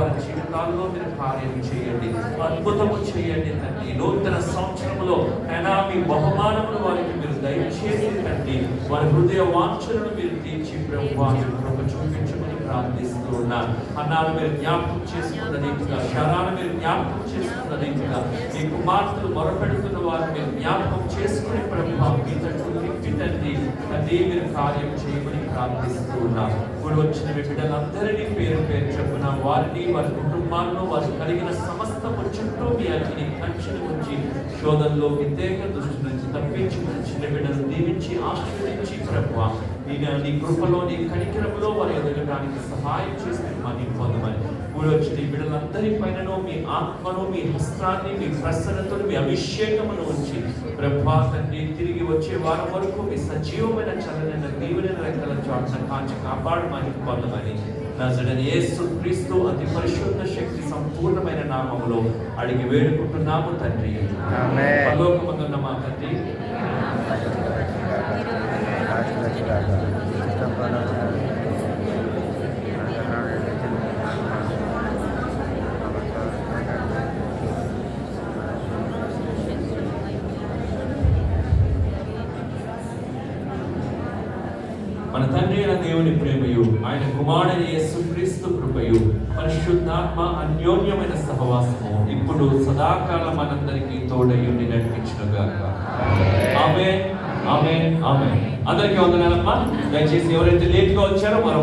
వారి జీవితాల్లో మీరు కార్యం చేయండి అద్భుతము చేయండి తండ్రి. నూతన సంవత్సరంలో అయినా మీ బహుమానమును వారికి మీరు దయచేసి తండ్రి. వారి హృదయ వాంఛలను మీరు తీర్చి ప్రభు కృప చూపించమని ప్రార్థిస్తూ ఉన్నాను అన్నాను మీరు జ్ఞాపకం చేసుకున్న రీతిగా శరాన్ని మీరు జ్ఞాపకం చేసుకున్న రీతిగా మీ కుమార్తెలు మొరపెడుతున్న వారిని మీరు జ్ఞాపకం చేసుకుని ప్రభు మీ తండ్రి తిప్పి తండ్రి. తండ్రి మీరు కార్యం చేయమని ప్రార్థిస్తూ ఉన్నాను ఇప్పుడు వచ్చిన బిడ్డలందరినీ పేరు పేరు వారిని వారి కుటుంబాల్లో వారు కలిగిన సమస్తము చుట్టూ మీ అగ్ని కంచెను ఉంచి శోధనలో వ్యతిరేక దృష్టి నుంచి తప్పించి చిన్న బిడ్డను దీవించి ఆశీర్వదించి ప్రభు నీ నీ కృపలో నీ కనికరంలో వారు ఎదగడానికి సహాయం చేస్తే మనీ పొందమని. వచ్చిన బిడ్డలందరి పైనను మీ ఆత్మను మీ హస్తాన్ని మీ ప్రసన్నతను మీ అభిషేకమును ఉంచి ప్రభా తండ్రి తిరిగి వచ్చే వారం వరకు మీ సజీవమైన చల్లనైన దీవెన రెక్కల చాటున కాచి కాపాడమని పొందమని. నజడని యేసు క్రీస్తు అతి పరిశుద్ధ శక్తి సంపూర్ణమైన నామములో అడిగి వేడుకుంటున్నాము తండ్రి. పరలోకమందున్న మా తండ్రి మన తండ్రి అయిన దేవుని ప్రేమయు ఆయన కుమారుని యేసుక్రీస్తు కృపయు పరిశుద్ధాత్మ అన్యోన్యమైన సహవాసము ఇప్పుడు సదాకాలం మనందరికీ తోడయుండి నడిపించునుగాక ఆమె ఆమె ఆమె అందరికీ వందనాలమ్మా. దయచేసి ఎవరైతే లేట్గా వచ్చారో మనం